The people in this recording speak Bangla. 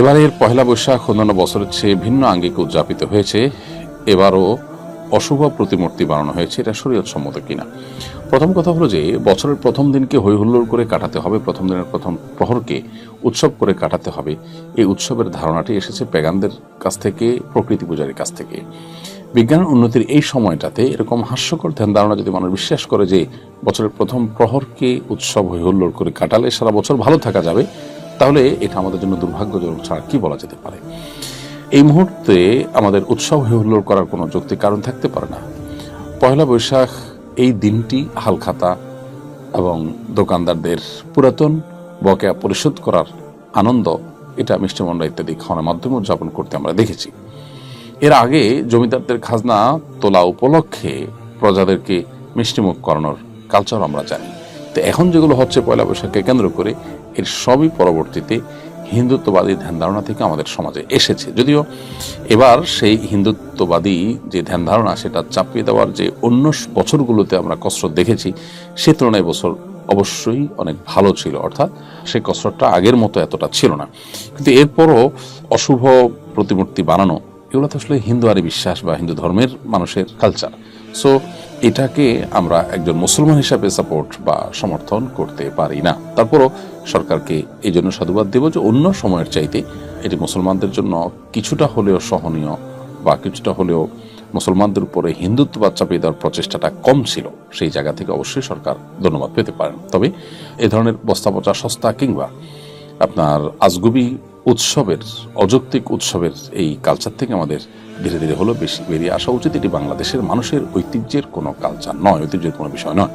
এবারের পহেলা বৈশাখ অন্যান্য বছরের চেয়ে ভিন্ন আঙ্গিকে উদযাপিত হয়েছে। এবারও অশুভ প্রতিমূর্তি বানানো হয়েছে, এটা শরীয়ত সম্মত কিনা। প্রথম কথা হলো যে, বছরের প্রথম দিনকে হই হুল্লোড় করে কাটাতে হবে, প্রথম দিনের প্রথম প্রহরকে উৎসব করে কাটাতে হবে। এই উৎসবের ধারণাটি এসেছে পেগানদের কাছ থেকে, প্রকৃতি পূজারীর কাছ থেকে। বিজ্ঞানের উন্নতির এই সময়টাতে এরকম হাস্যকর ধ্যান ধারণা যদি মানুষ বিশ্বাস করে যে, বছরের প্রথম প্রহরকে উৎসব হই হুল্লোড় করে কাটালে সারা বছর ভালো থাকা যাবে তাহলে এটা আমাদের জন্য দুর্ভাগ্যজনক ছাড়া কি বলা যেতে পারে? এই মুহূর্তে আমাদের উৎসব হই হুল্লোড় করার কোনো যৌক্তিক কারণ থাকতে পারে না। পয়লা বৈশাখ, এই দিনটি হালখাতা এবং দোকানদারদের পুরাতন বকেয়া পরিশোধ করার আনন্দ, এটা মিষ্টিমন্ডা ইত্যাদি খাওয়ানোর মাধ্যমে উদযাপন করতে আমরা দেখেছি। এর আগে জমিদারদের খাজনা তোলা উপলক্ষে প্রজাদেরকে মিষ্টিমুখ করানোর কালচার আমরা জানি। তো এখন যেগুলো হচ্ছে পয়লা বৈশাখকে কেন্দ্র করে, এর সবই পরবর্তীতে হিন্দুত্ববাদী ধ্যান ধারণা থেকে আমাদের সমাজে এসেছে। যদিও এবার সেই হিন্দুত্ববাদী যে ধ্যান ধারণা সেটা চাপিয়ে দেওয়ার যে অন্য বছরগুলোতে আমরা কসরত দেখেছি, সে তুলনায় বছর অবশ্যই অনেক ভালো ছিল। অর্থাৎ সেই কসরতটা আগের মতো এতটা ছিল না। কিন্তু এরপরও অশুভ প্রতিমূর্তি বানানো এগুলো তো আসলে হিন্দু আরি বিশ্বাস বা হিন্দু ধর্মের মানুষের কালচার সো এটাকে আমরা একজন মুসলমান হিসাবে সাপোর্ট বা সমর্থন করতে পারি না। তারপরও সরকারকে এই জন্য সাধুবাদ দেব যে অন্য সময়ের চাইতে এটি মুসলমানদের জন্য কিছুটা হলেও সহনীয় বা কিছুটা হলেও মুসলমানদের উপরে হিন্দুত্ব হিন্দুত্ববাদ চাপিয়ে দেওয়ার প্রচেষ্টাটা কম ছিল। সেই জায়গা থেকে অবশ্যই সরকার ধন্যবাদ পেতে পারেন। তবে এ ধরনের বস্তা পচা সস্তা কিংবা আপনার আজগুবি উৎসবের, অযৌক্তিক উৎসবের এই কালচার থেকে আমাদের ধীরে ধীরে হলো বেশি বেরিয়ে আসা উচিত। এটি বাংলাদেশের মানুষের ঐতিহ্যের কোনো কালচার নয়, ঐতিহ্যের কোনো বিষয় নয়।